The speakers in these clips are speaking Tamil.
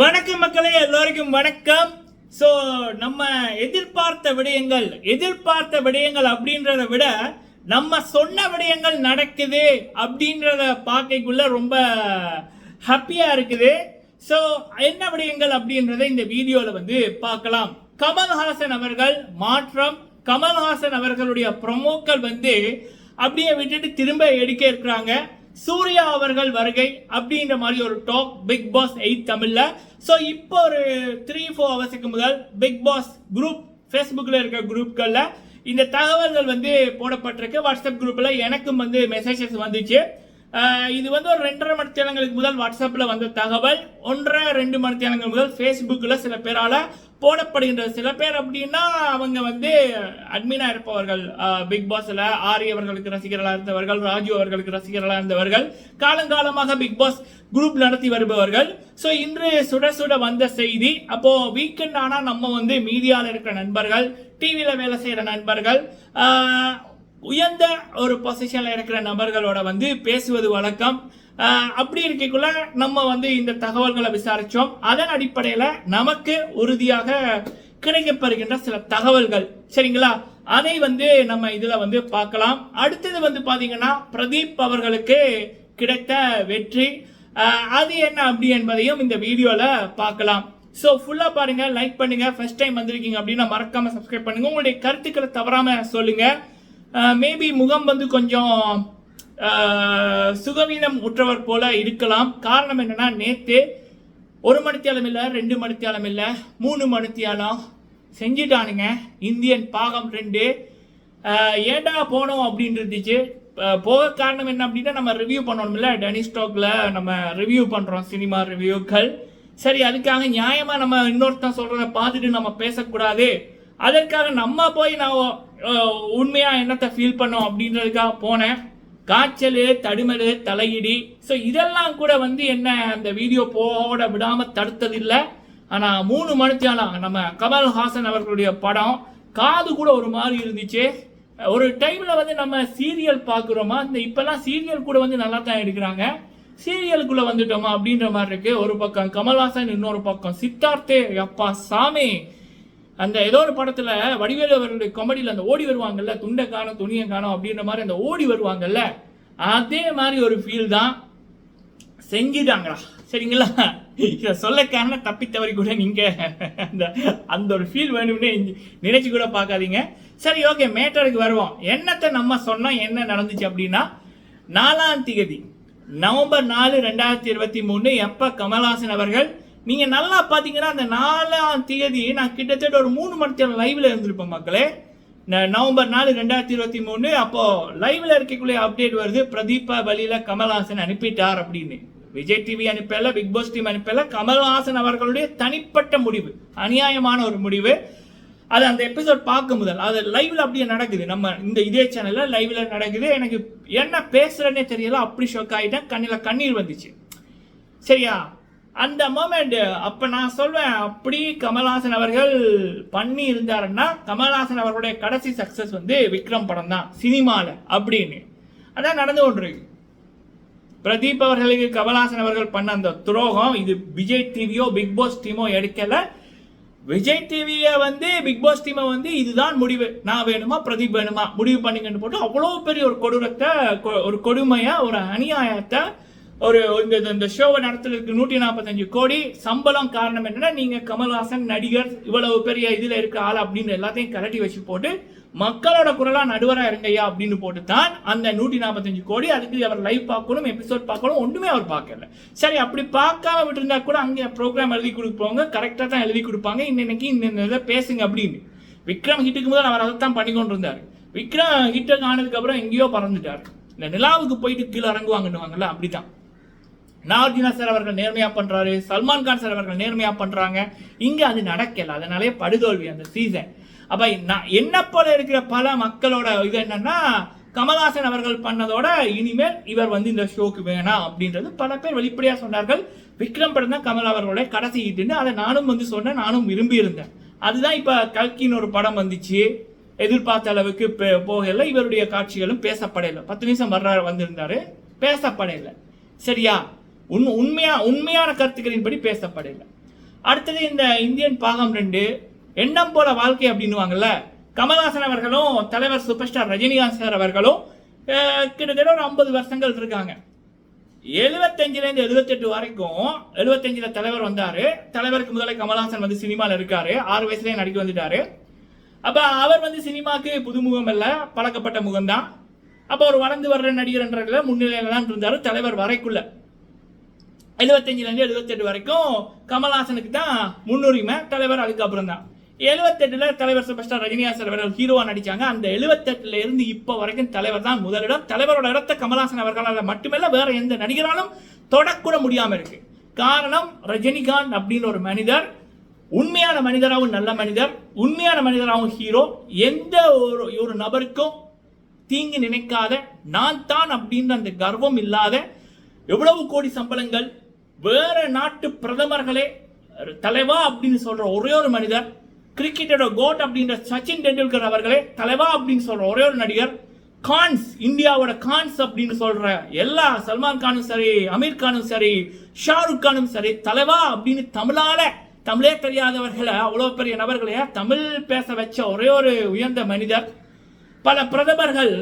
வணக்கம் மக்களே எல்லோருக்கும் வணக்கம். ஸோ நம்ம எதிர்பார்த்த விடயங்கள் எதிர்பார்த்த விடயங்கள் அப்படின்றத விட நம்ம சொன்ன விடயங்கள் நடக்குது அப்படின்றத பார்க்கக்குள்ள ரொம்ப ஹாப்பியாக இருக்குது. ஸோ என்ன விடயங்கள் அப்படின்றத இந்த வீடியோவில் வந்து பார்க்கலாம். கமல்ஹாசன் அவர்கள் மாற்றம் கமல்ஹாசன் அவர்களுடைய ப்ரொமோக்கள் வந்து அப்படியே விட்டுட்டு திரும்ப எடுக்க இருக்கிறாங்க. சூர்யா அவர்கள் வருகை அப்படின்ற மாதிரி ஒரு டாக் பிக் பாஸ் எயிட் தமிழ்ல. ஸோ இப்போ ஒரு த்ரீ ஃபோர் ஹவர்ஸுக்கு முதல் பிக் பாஸ் குரூப் ஃபேஸ்புக்கில் இருக்க குரூப்களில் இந்த தகவல்கள் வந்து போடப்பட்டிருக்கு. வாட்ஸ்அப் குரூப்பில் எனக்கும் வந்து மெசேஜஸ் வந்துச்சு. இது வந்து ஒரு ரெண்டரை மணி முதல் வாட்ஸ்அப்பில் வந்த தகவல். ஒன்றரை ரெண்டு மணி முதல் ஃபேஸ்புக்கில் சில பேரால் போடப்படுகின்றது. சில பேர் அப்படின்னா அவங்க வந்து அட்மினாக இருப்பவர்கள் பிக் பாஸில் ஆரி அவர்களுக்கு ரசிகர்களாக இருந்தவர்கள் ராஜு அவர்களுக்கு ரசிகர்களாக இருந்தவர்கள் காலங்காலமாக பிக் பாஸ் குரூப் நடத்தி வருபவர்கள். ஸோ இன்று சுட சுட வந்த செய்தி அப்போது வீக்கெண்ட் ஆனால் நம்ம வந்து மீடியாவில் இருக்கிற நண்பர்கள் டிவியில் வேலை செய்கிற நண்பர்கள் உயர்ந்த ஒரு பொசிஷனில் இருக்கிற நபர்களோட வந்து பேசுவது வழக்கம். அப்படி இருக்கக்குள்ள நம்ம வந்து இந்த தகவல்களை விசாரித்தோம் அதன் அடிப்படையில் நமக்கு உறுதியாக கிடைக்கப்படுகின்ற சில தகவல்கள். சரிங்களா? அதை வந்து நம்ம இதில் வந்து பார்க்கலாம். அடுத்தது வந்து பார்த்தீங்கன்னா பிரதீப் அவர்களுக்கு கிடைத்த வெற்றி. அது என்ன அப்படி என்பதையும் இந்த வீடியோவில் பார்க்கலாம். ஸோ ஃபுல்லாக பாருங்கள் லைக் பண்ணுங்கள் ஃபர்ஸ்ட் டைம் வந்திருக்கீங்க அப்படின்னா மறக்காமல் சப்ஸ்கிரைப் பண்ணுங்க. உங்களுடைய கருத்துக்களை தவறாமல் சொல்லுங்கள் மேபி முகம் வந்து கொஞ்சம் சுகவீனம் உற்றவர் போல இருக்கலாம். காரணம் என்னன்னா நேற்று ஒரு மணித்தியாலம் இல்லை ரெண்டு மணித்தியாலம் இல்லை மூணு மணித்தியாலம் செஞ்சிட்டானுங்க. இந்தியன் பாகம் ரெண்டு. ஏண்டா ஏன்டா போனோம் அப்படின்னு இருந்துச்சு போக காரணம் என்ன அப்படின்னா நம்ம ரிவ்யூ பண்ணணும்ல டெனி ஸ்டாக்ல நம்ம ரிவ்யூ பண்ணுறோம் சினிமா ரிவ்யூக்கள் சரி அதுக்காக நியாயமாக நம்ம இன்னொருத்தன் சொல்கிறத பார்த்துட்டு நம்ம பேசக்கூடாது. அதற்காக நம்ம போய் நான் உண்மையாக என்னத்தை ஃபீல் பண்ணோம் அப்படின்றதுக்காக போனேன். காய்ச்சல் தடுமல் தலையிடி. ஸோ இதெல்லாம் கூட வந்து என்ன அந்த வீடியோ போட விடாமல் தடுத்ததில்லை. ஆனால் மூணு மணித்தாலும் நம்ம கமல்ஹாசன் அவர்களுடைய படம் காது கூட ஒரு மாதிரி இருந்துச்சு. ஒரு டைமில் வந்து நம்ம சீரியல் பார்க்குறோமா? இந்த இப்போல்லாம் சீரியல் கூட வந்து நல்லா தான் எடுக்கிறாங்க. சீரியலுக்குள்ளே வந்துட்டோமா அப்படின்ற மாதிரி இருக்குது ஒரு பக்கம் கமல்ஹாசன் இன்னொரு பக்கம் சித்தார்த்தே அப்பா சாமி. அந்த ஏதோ ஒரு படத்தில் வடிவேலு அவருடைய காமெடியில் அந்த ஓடி வருவாங்கல்ல துண்டை காணும் துணியை காணும் அப்படின்ற மாதிரி அந்த ஓடி வருவாங்கல்ல அதே மாதிரி ஒரு ஃபீல் தான் செஞ்சுட்டாங்களா? சரிங்களா? இதை சொல்ல காரணம் தப்பி தவறி கூட நீங்கள் அந்த அந்த ஒரு ஃபீல் வேணும்னே நினைச்சு கூட பார்க்காதீங்க. சரி ஓகே மேட்டருக்கு வருவோம். என்னத்தை நம்ம சொன்னோம் என்ன நடந்துச்சு அப்படின்னா நாலாம் திகதி நவம்பர் நாலு ரெண்டாயிரத்தி இருபத்தி மூணு எப்போ கமல்ஹாசன் அவர்கள் நீங்கள் நல்லா பார்த்தீங்கன்னா அந்த நாலாம் தேதி நான் கிட்டத்தட்ட ஒரு மூணு மணி நேரம் லைவ்ல இருந்திருப்பேன் மக்களே. ந- நவம்பர் நாலு ரெண்டாயிரத்தி இருபத்தி மூணு. அப்போது லைவில் இருக்கக்கூடிய அப்டேட் வருது. பிரதீபா வழியில் கமல்ஹாசன் அனுப்பிட்டார் அப்படின்னு. விஜய் டிவி அனுப்பல பிக் பாஸ் டீம் அனுப்பல. கமல்ஹாசன் அவர்களுடைய தனிப்பட்ட முடிவு அநியாயமான ஒரு முடிவு. அது அந்த எபிசோட் பார்க்கும் முதல். அது லைவ்ல அப்படியே நடக்குது. நம்ம இந்த இதே சேனல்ல லைவ்ல நடக்குது. எனக்கு என்ன பேசுறேன்னே தெரியல. அப்படி ஷாக் ஆகிட்டேன் கண்ணில் கண்ணீர் வந்துச்சு. சரியா? அந்த மோமெண்ட் அப்ப நான் சொல்வேன் அப்படி கமல்ஹாசன் அவர்கள் பண்ணி இருந்தாருன்னா கமல்ஹாசன் அவர்களுடைய கடைசி சக்சஸ் வந்து விக்ரம் படம் தான் சினிமால அப்படின்னு. அதான் நடந்து கொண்டிருக்கு. பிரதீப் அவர்களுக்கு கமல்ஹாசன் அவர்கள் பண்ண அந்த துரோகம் இது விஜய் டிவியோ பிக் பாஸ் டீமோ எடுக்கல. விஜய் டிவியை வந்து பிக் பாஸ் டீமை வந்து இதுதான் முடிவு. நான் வேணுமா பிரதீப் வேணுமா முடிவு பண்ணுங்கன்னு போட்டு அவ்வளோ பெரிய ஒரு கொடூரத்தை கொ- ஒரு கொடுமையா ஒரு அநியாயத்தை ஒரு இந்த இந்த ஷோவை நடத்துறதுக்கு நூற்றி நாற்பத்தஞ்சு கோடி. சம்பளம் காரணம் என்னன்னா நீங்கள் கமல்ஹாசன் நடிகர் இவ்வளவு பெரிய இதில் இருக்க ஆள் அப்படின்னு எல்லாத்தையும் கரட்டி வச்சு போட்டு மக்களோட குரலாக நடுவராக இருங்கய்யா அப்படின்னு போட்டு தான் அந்த நூற்றி நாற்பத்தஞ்சு கோடி அதுக்கு அவர் லைவ் பார்க்கணும் எபிசோட் பார்க்கணும் ஒன்றுமே அவர் பார்க்கல. சரி அப்படி பார்க்காம விட்டுருந்தா கூட அங்கே ப்ரோக்ராம் எழுதி கொடுப்பாங்க கரெக்டாக தான் எழுதி கொடுப்பாங்க இன்னைக்கு இந்த இதை பேசுங்க அப்படின்னு. விக்ரம் ஹிட்டுக்கு முதல் அவர் அதை தான் பண்ணி கொண்டு இருந்தார் விக்ரம் ஹிட்டுக்கு ஆனதுக்கப்புறம் எங்கேயோ பறந்துட்டார். இந்த நிலாவுக்கு போயிட்டு கீழே இறங்குவாங்கன்னுவாங்கல்ல அப்படிதான் நாகார்ஜுனா சார் அவர்கள் நேர்மையாக பண்ணுறாரு சல்மான் கான் சார் அவர்கள் நேர்மையாக பண்ணுறாங்க இங்கே அது நடக்கல. அதனாலே படுதோல்வி அந்த சீசன் அப்போ நான் என்ன போல இருக்கிற பல மக்களோட இது என்னன்னா கமல்ஹாசன் அவர்கள் பண்ணதோட இனிமேல் இவர் வந்து இந்த ஷோக்கு வேணாம் அப்படின்றது பல பேர் வெளிப்படையாக சொன்னார்கள். விக்ரம் படம் தான் கமல் அவர்களுடைய கடைசி ஹிட்னு அதை நானும் வந்து சொன்னேன் நானும் விரும்பி இருந்தேன் அதுதான் இப்போ கல்கின்னு ஒரு படம் வந்துச்சு. எதிர்பார்த்த அளவுக்கு பே- போகல. இவருடைய காட்சிகளும் பேசப்படல பத்து நிமிஷம் வர்றாரு வந்திருந்தாரு. பேசப்படையில. சரியா? உண் உண்மையா உண்மையான கருத்துக்களின்படி பேசப்படலை அடுத்தது இந்த இந்தியன் பாகம் ரெண்டு எண்ணம் போல வாழ்க்கை அப்படின்னுவாங்கல்ல கமல்ஹாசன் அவர்களும் தலைவர் சூப்பர் ஸ்டார் ரஜினிகாந்த் சார் அவர்களும் கிட்டத்தட்ட ஒரு ஐம்பது வருஷங்கள் இருக்காங்க. எழுபத்தஞ்சிலேருந்து எழுபத்தெட்டு வரைக்கும் எழுபத்தஞ்சில் தலைவர் வந்தார். தலைவருக்கு முதல்ல கமல்ஹாசன் வந்து சினிமாவில் இருக்கார். ஆறு வயசுலேயே நடிக்க வந்துட்டார். அப்போ அவர் வந்து சினிமாவுக்கு புதுமுகம் இல்லை பழக்கப்பட்ட முகம்தான். அப்போ ஒரு வளர்ந்து வர்ற நடிகர்ன்றதுல முன்னிலையில் தான் இருந்தார் தலைவர் வரைக்குள்ள. எழுபத்தஞ்சிலேருந்து எழுபத்தெட்டு வரைக்கும் கமல்ஹாசனுக்கு தான் முன்னுரிமை தலைவர் அதுக்கப்புறம் தான். எழுபத்தெட்டில் தலைவர் சூப்பர் ஸ்டார் ரஜினிகாந்த் அவர்கள் ஹீரோவாக நடித்தாங்க அந்த எழுபத்தெட்டுல இருந்து இப்போ வரைக்கும் தலைவர் தான் முதலிடம். தலைவரோட இடத்த கமல்ஹாசன் அவர்களால் மட்டுமல்ல வேற எந்த நடிகராலும் தொடக்கூட முடியாமல் இருக்கு. காரணம் ரஜினிகாந்த் அப்படின்னு ஒரு மனிதர் உண்மையான மனிதராகவும் நல்ல மனிதர் உண்மையான மனிதராகவும் ஹீரோ எந்த ஒரு ஒரு நபருக்கும் தீங்கு நினைக்காத நான் தான் அப்படின்ற அந்த கர்வம் இல்லாத எவ்வளவு கோடி சம்பளங்கள் வேற நாட்டு பிரதமர்களே தலைவா அப்படின்னு சொல்ற ஒரே ஒரு மனிதர் கிரிக்கெட்டோட கோட் அப்படின்ற சச்சின் டெண்டுல்கர் அவர்களே தலைவா அப்படின்னு சொல்ற ஒரே ஒரு நடிகர் கான்ஸ் இந்தியாவோட கான்ஸ் அப்படின்னு சொல்ற எல்லா சல்மான் கானும் சரி அமீர் கானும் சரி ஷாருக் கானும் சரி தலைவா அப்படின்னு தமிழால தமிழே தெரியாதவர்களை அவ்வளோ பெரிய நபர்களையா தமிழ் பேச வச்ச ஒரே ஒரு உயர்ந்த மனிதர். பல பிரதமர்கள்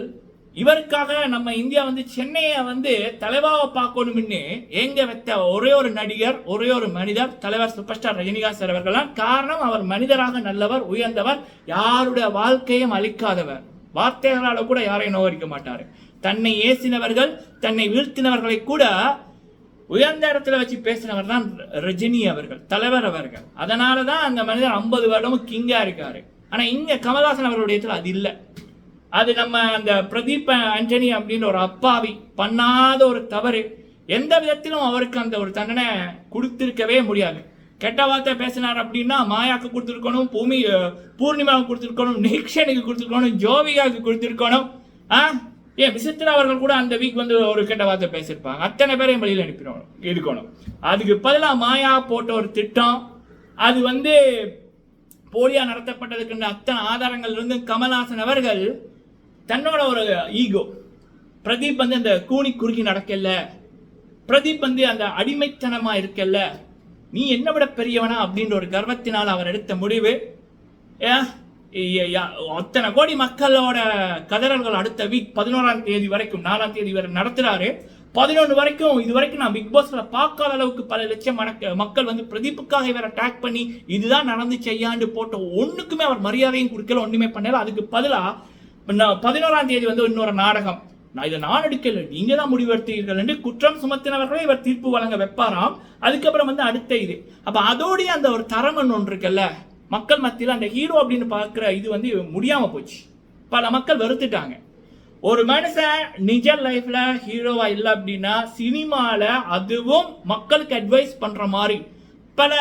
இவருக்காக நம்ம இந்தியா வந்து சென்னையை வந்து தலைவாவை பார்க்கணும்னு எங்க வைத்த ஒரே ஒரு நடிகர் ஒரே ஒரு மனிதர் தலைவர் சூப்பர் ஸ்டார் ரஜினிகாந்த் சார் அவர்கள்தான் காரணம் அவர் மனிதராக நல்லவர் உயர்ந்தவர் யாருடைய வாழ்க்கையும் அழிக்காதவர். வார்த்தைகளால கூட யாரையும் நோகரிக்க மாட்டார். தன்னை ஏசினவர்கள் தன்னை வீழ்த்தினவர்களை கூட உயர்ந்த இடத்துல வச்சு பேசினவர் தான் ரஜினி அவர்கள் தலைவர் அவர்கள். அதனால தான் அந்த மனிதர் ஐம்பது வருடமும் கிங்காக இருக்காரு. ஆனால் இங்கே கமல்ஹாசன் அவர்களுடைய இடத்துல அது இல்லை. அது நம்ம அந்த பிரதீப் அஞ்சனி அப்படின்னு ஒரு அப்பாவி பண்ணாத ஒரு தவறு. எந்த விதத்திலும் அவருக்கு அந்த ஒரு தண்டனை கொடுத்திருக்கவே முடியாது. கெட்ட வார்த்தை பேசினார் அப்படின்னா மாயாக்கு கொடுத்துருக்கணும் பூமி பூர்ணிமாவுக்கு கொடுத்துருக்கணும் நிக்ஷனுக்கு கொடுத்துருக்கணும் ஜோவிகாவுக்கு கொடுத்துருக்கணும். ஆ? ஏன் விசித்திரா அவர்கள் கூட அந்த வீக் வந்து ஒரு கெட்ட வார்த்தை பேசியிருப்பாங்க. அத்தனை பேரையும் வெளியில் அனுப்பிடணும் இருக்கணும். அதுக்கு பதிலாக மாயா போட்ட ஒரு திட்டம். அது வந்து போலியாக நடத்தப்பட்டதுக்கு அத்தனை ஆதாரங்கள் இருந்து கமல்ஹாசன் அவர்கள் தன்னோட ஒரு ஈகோ பிரதீப் வந்து அந்த கூனி குறுகி நடக்கல. பிரதீப் வந்து அந்த அடிமைத்தனமா இருக்கல்ல நீ என்ன விட பெரியவனா அப்படின்ற ஒரு கர்வத்தினால் அவர் எடுத்த முடிவு. அத்தனை கோடி மக்களோட கதறல்கள் அடுத்த வீக் பதினோராம் தேதி வரைக்கும் நாலாம் தேதி வரை நடத்துறாரு. பதினொன்று வரைக்கும் இது வரைக்கும் நான் பிக் பாஸ்ல பார்க்காத அளவுக்கு பல லட்சம் மக்கள் வந்து பிரதீப்புக்காக இவரை அட்டாக் பண்ணி இதுதான் நடந்து செய்யாண்டு போட்ட ஒண்ணுக்குமே அவர் மரியாதையும் கொடுக்கல ஒண்ணுமே பண்ணல. அதுக்கு பதிலாக பதினோராம் தேதி வந்து இன்னொரு நாடகம். நான் இதை நான் எடுக்கல. நீங்க தான் முடிவெடுத்தீர்கள் என்று குற்றம் சுமத்தினவர்களே இவர் தீர்ப்பு வழங்க வைப்பாராம். அதுக்கப்புறம் வந்து அடுத்த இது. அப்ப அதோடைய அந்த ஒரு தரமன் ஒன்று இருக்குல்ல மக்கள் மத்தியில் அந்த ஹீரோ அப்படின்னு பார்க்குற இது வந்து முடியாம போச்சு. பல மக்கள் வெறுத்துட்டாங்க. ஒரு மனுஷன் நிஜ லைஃப்ல ஹீரோவா இல்லை அப்படின்னா சினிமால அதுவும் மக்களுக்கு அட்வைஸ் பண்ற மாதிரி. பல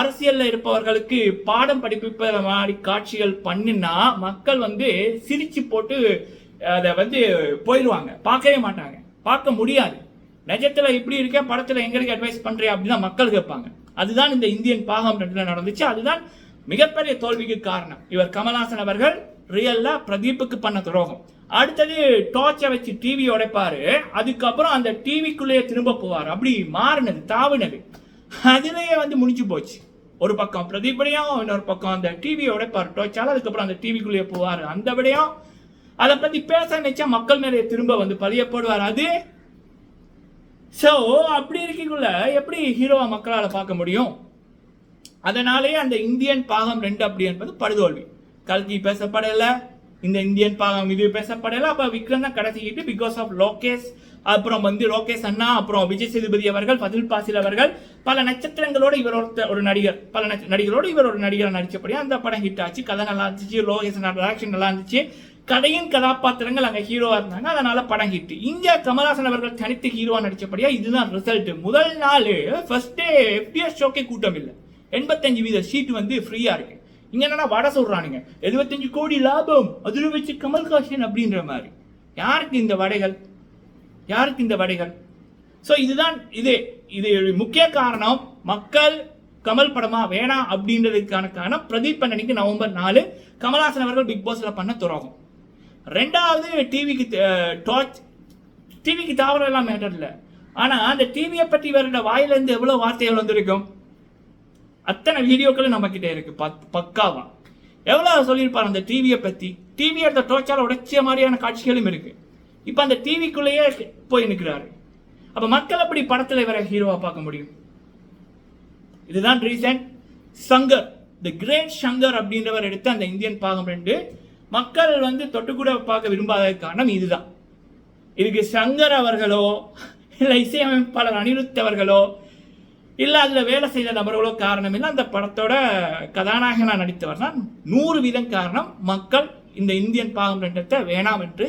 அரசியல்ல இருப்பவர்களுக்கு பாடம் படிப்பிப்ப மாதிரி காட்சிகள் பண்ணினா மக்கள் வந்து சிரிச்சு போட்டு அதை வந்து போயிடுவாங்க பார்க்கவே மாட்டாங்க. பார்க்க முடியாது. நிஜத்தில் இப்படி இருக்க படத்தில் எங்களுக்கு அட்வைஸ் பண்ணுறேன் அப்படின்னு மக்கள் கேட்பாங்க. அதுதான் இந்த இந்தியன் பாகம் ரெண்டில் நடந்துச்சு. அதுதான் மிகப்பெரிய தோல்விக்கு காரணம். இவர் கமல்ஹாசன் அவர்கள் ரியலில் பிரதீப்புக்கு பண்ண துரோகம். அடுத்தது டார்ச்சை வச்சு டிவி உடைப்பாரு அதுக்கப்புறம் அந்த டிவிக்குள்ளேயே திரும்ப போவார். அப்படி மாறினது தாவினது. அதுலயே வந்து முடிஞ்சு போச்சு. ஒரு பக்கம் பிரதீபடையும் இன்னொரு பக்கம் அந்த டிவியோட உடைப்பார் டோச்சால அதுக்கப்புறம் அந்த டிவிக்குள்ளேயே போவார். அந்த விடையும் அதை பத்தி பேச நினைச்சா மக்கள் மேலே திரும்ப வந்து பழிய போடுவார் அது ஸோ அப்படி இருக்கக்குள்ள எப்படி ஹீரோவா மக்களால் பார்க்க முடியும்? அதனாலேயே அந்த இந்தியன் பாகம் ரெண்டு அப்படி என்பது படுதோல்வி. கல்கி பேசப்படலை இந்த இந்தியன் பாகம் இது பேசப்படலை. அப்போ விக்ரம் தான் கடைசிக்கிட்டு பிகாஸ் ஆஃப் லோகேஷ் அப்புறம் வந்து லோகேஷ் அண்ணா அப்புறம் விஜய் சேதுபதி அவர்கள் ஃபதில் பாசில் அவர்கள் பல நட்சத்திரங்களோட இவர் ஒருத்த ஒரு நடிகர் பல நட்ச- நடிகரோடு இவர் ஒரு நடிகர் நடிச்சபடியா அந்த படம் ஹிட் ஆச்சு. கதை நல்லா இருந்துச்சு லோகேஷ் ஆக்ஷன் நல்லா இருந்துச்சு. கதையின் கதாபாத்திரங்கள் அங்கே ஹீரோவாக இருந்தாங்க. அதனால படம் ஹிட் இங்கே கமல்ஹாசன் அவர்கள் தனித்து ஹீரோவாக நடித்தபடியா இதுதான் ரிசல்ட் முதல் நாள் ஃபர்ஸ்ட் டே ஷோக்கே கூட்டம் இல்லை. எண்பத்தஞ்சு வீத சீட் வந்து ஃப்ரீயாக இருக்கு. இங்கே என்னன்னா வடை சொல்கிறானுங்க எழுபத்தஞ்சு கோடி லாபம். அதில் வச்சு கமல்ஹாசன் அப்படின்ற மாதிரி. யாருக்கு இந்த வடைகள்? யாருக்கு இந்த வடைகள்? ஸோ இதுதான் இது இது முக்கிய காரணம். மக்கள் கமல் படமா வேணாம் அப்படின்றதுக்கான காரணம். பிரதீப் பண்ணனிக்கு நவம்பர் நாலு கமல்ஹாசன் அவர்கள் பிக் பாஸில் பண்ண துரோகம். ரெண்டாவது டிவிக்கு டார்ச் டிவிக்கு தாவரம் எல்லாம் மேட்டர் இல்லை. ஆனால் அந்த டிவியை பற்றி வருட வாயிலிருந்து எவ்வளோ வார்த்தைகள் வந்திருக்கும்? அத்தனை வீடியோக்களும் நம்ம கிட்ட இருக்கு பக் பக்காவா. எவ்வளோ சொல்லியிருப்பார் அந்த டிவியை பற்றி டிவி அந்த டோச்சால உடைச்ச மாதிரியான காட்சிகளும் இருக்குது இப்போ அந்த டிவிக்குள்ளேயே போய் நிற்கிறாரு அப்போ மக்கள் அப்படி படத்தில் இவரை ஹீரோவாக பார்க்க முடியும்? இதுதான் reason Shankar the great Shankar அப்படின்றவர் எடுத்த அந்த இந்தியன் பாகம் ரெண்டு மக்கள் வந்து தொட்டு கூட பார்க்க விரும்பாத காரணம் இதுதான். இதுக்கு சங்கர் அவர்களோ இல்லை இசையமைப்பாளர் அனிருத் அவர்களோ இல்லை அதில் வேலை செய்த நபர்களோ காரணம் இல்லை அந்த படத்தோட கதாநாயகனாக நடித்தவர் தான் நூறு வீதம் காரணம் மக்கள் இந்த இந்தியன் பாகம் ரெண்டத்தை வேணாம் என்று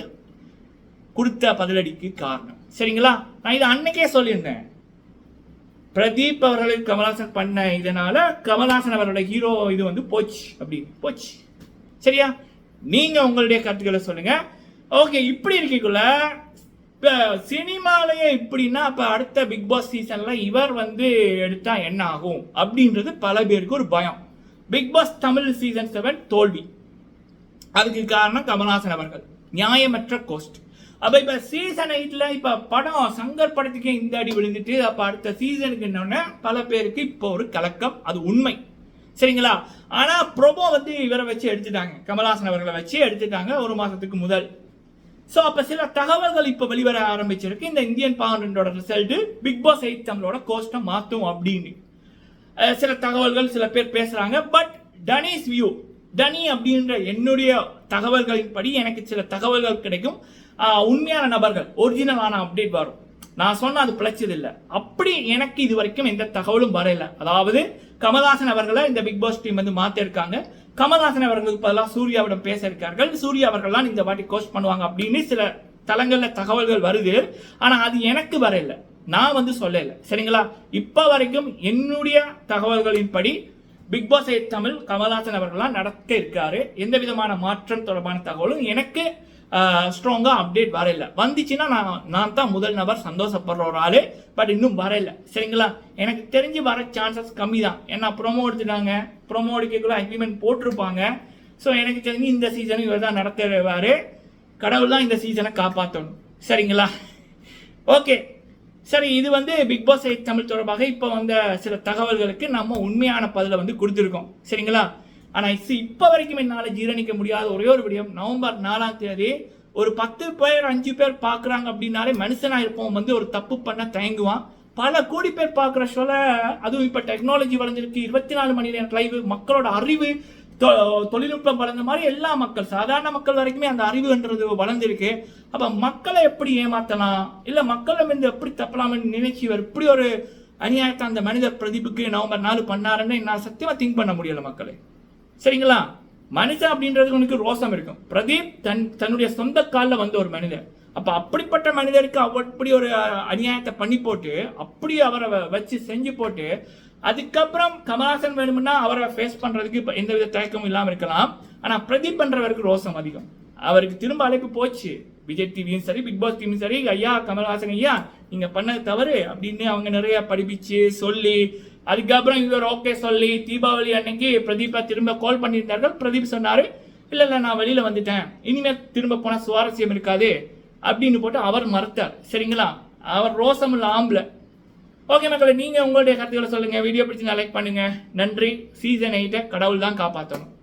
கொடுத்த பதிலடிக்கு காரணம். சரிங்களா? நான் இதை அன்னைக்கே சொல்லியிருந்தேன். பிரதீப் அவர்களுக்கு கமல்ஹாசன் பண்ண இதனால கமல்ஹாசன் அவரோட ஹீரோ இது வந்து போச்சு அப்படின்னு. போச்சு. சரியா? நீங்க உங்களுடைய கருத்துக்களை சொல்லுங்க. ஓகே இப்படி இருக்கக்குள்ள இப்போ சினிமாலேயே இப்படின்னா அப்போ அடுத்த பிக் பாஸ் சீசன்ல இவர் வந்து எடுத்தா என்ன ஆகும்? அப்படின்றது பல பேருக்கு ஒரு பயம். Bigg Boss Tamil season seven தோல்வி. அதுக்கு காரணம் கமல்ஹாசன் அவர்கள். நியாயமற்ற கோஸ்ட் அப்போ இப்போ சீசன் எயிட்டில் இப்போ படம் சங்கர் படத்துக்கே இந்த அடி விழுந்துட்டு அப்போ அடுத்த சீசனுக்கு என்னன்னா பல பேருக்கு இப்போ ஒரு கலக்கம் அது உண்மை. சரிங்களா? ஆனால் ப்ரோமோ வந்து இவரை வச்சு எடுத்துட்டாங்க. கமல்ஹாசன் அவர்களை வச்சு எடுத்துட்டாங்க ஒரு மாதத்துக்கு முதல். ஸோ அப்போ சில தகவல்கள் இப்போ வெளிவர ஆரம்பிச்சிருக்கு. இந்த இந்தியன் பாண்டோட ரிசல்ட்டு பிக் பாஸ் எயிட் தமிழோட கோஸ்ட்டை மாற்றும் அப்படின்னு. சில தகவல்கள் சில பேர் பேசுகிறாங்க பட் டனிஸ் வியூ டனி அப்படின்ற என்னுடைய தகவல்களின்படி எனக்கு சில தகவல்கள் கிடைக்கும். உண்மையான நபர்கள் ஒரிஜினலான அப்டேட் வரும். நான் சொன்ன அது பிழைச்சது இல்லை அப்படி எனக்கு இது வரைக்கும் எந்த தகவலும் வரல. அதாவது கமல்ஹாசன் அவர்களை இந்த பிக் பாஸ் டீம் வந்து மாத்திருக்காங்க. கமல்ஹாசன் அவர்களுக்கு பதிலாக சூர்யாவிடம் பேச இருக்கார்கள் சூர்யா அவர்கள்லாம் இந்த வாட்டி கோஸ்ட் பண்ணுவாங்க அப்படின்னு சில தளங்களில் தகவல்கள் வருது. ஆனால் அது எனக்கு வரல. நான் வந்து சொல்லல. சரிங்களா? இப்போ வரைக்கும் என்னுடைய தகவல்களின்படி பிக் பாஸ் தமிழ் கமல்ஹாசன் அவர்கள்லாம் நடக்க இருக்காரு எந்த விதமான மாற்றம் தொடர்பான தகவலும் எனக்கு ஸ்ட்ராங்காக அப்டேட் வரல. வந்துச்சுன்னா நான் நான் தான் முதல் நபர் சந்தோஷப்படுற ஒரு ஆள் பட் இன்னும் வரல. சரிங்களா? எனக்கு தெரிஞ்சு வர சான்சஸ் கம்மி தான் ஏன்னா ப்ரோமோ எடுத்துட்டாங்க. ப்ரோமோ எடுக்கக்குள்ள அக்ரிமெண்ட் போட்டிருப்பாங்க. ஸோ எனக்கு தெரிஞ்சு இந்த சீசனும் இவர் தான் நடத்துவார். கடவுள் தான் இந்த சீசனை காப்பாற்றணும் சரிங்களா? ஓகே சரி இது வந்து பிக் பாஸ் எயிட் தமிழ் தொடர்பாக இப்போ வந்த சில தகவல்களுக்கு நம்ம உண்மையான பதிலை வந்து கொடுத்துருக்கோம். சரிங்களா? ஆனால் இப்போ வரைக்கும் என்னால் ஜீரணிக்க முடியாத ஒரே ஒரு விடயம் நவம்பர் நாலாம் தேதி ஒரு பத்து பேர் அஞ்சு பேர் பார்க்குறாங்க அப்படின்னாலே மனுஷனாக இருப்போம் வந்து ஒரு தப்பு பண்ண தயங்குவான். பல கோடி பேர் பார்க்குற சொல்ல அதுவும் இப்போ டெக்னாலஜி வளர்ந்துருக்கு. இருபத்தி நாலு மணி நேரம் லைவ் மக்களோட அறிவு தொ- தொழில்நுட்பம் வளர்ந்த மாதிரி எல்லா மக்கள் சாதாரண மக்கள் வரைக்குமே அந்த அறிவுன்றது வளர்ந்துருக்கு. அப்போ மக்களை எப்படி ஏமாத்தலாம்? இல்லை மக்களை இருந்து எப்படி தப்பலாம்னு நினைச்சி இவர் இப்படி ஒரு அநியாயத்தை அந்த மனிதர் பிரதிப்புக்கு நவம்பர் நாலு பண்ணாருன்னு நான் சத்தியமாக திங்க் பண்ண முடியலை மக்களை. சரிங்களா? மனுஷன் அப்படின்றதுக்கு உனக்கு ரோசம் இருக்கும். பிரதீப் தன் தன்னுடைய சொந்த காலில் வந்த ஒரு மனிதர் அப்போ அப்படிப்பட்ட மனிதருக்கு அப்படி ஒரு அநியாயத்தை பண்ணி போட்டு அப்படி அவரை வ- வச்சு செஞ்சு போட்டு அதுக்கப்புறம் கமலாசன் வேணும்னா அவரை ஃபேஸ் பண்றதுக்கு இப்போ எந்தவித தயக்கமும் இல்லாமல் இருக்கலாம். ஆனால் பிரதீப் பண்றவருக்கு ரோசம் அதிகம். அவருக்கு திரும்ப அழைப்பு போச்சு. விஜய் டிவியும் சரி பிக் பாஸ் டிவியும் சரி ஐயா கமல்ஹாசன் ஐயா நீங்க பண்ணது தவறு அப்படின்னு அவங்க நிறைய படிப்பிச்சு சொல்லி அதுக்கப்புறம் இவர் ஓகே சொல்லி தீபாவளி அன்னைக்கு பிரதீப்பை திரும்ப கால் பண்ணியிருந்தார்கள். பிரதீப் சொன்னார் இல்லை இல்லை நான் வெளியில் வந்துட்டேன். இனிமேல் திரும்ப போனால் சுவாரஸ்யம் இருக்காது. அப்படின்னு போட்டு அவர் மறுத்தார். சரிங்களா? அவர் ரோசம் இல்லை ஆம்பளை ஓகே மக்களை நீங்கள் உங்களுடைய கருத்துக்களை சொல்லுங்கள் வீடியோ பிடிச்சி லைக் பண்ணுங்கள் நன்றி. சீசன் எயிட்டை கடவுள் தான் காப்பாற்றணும்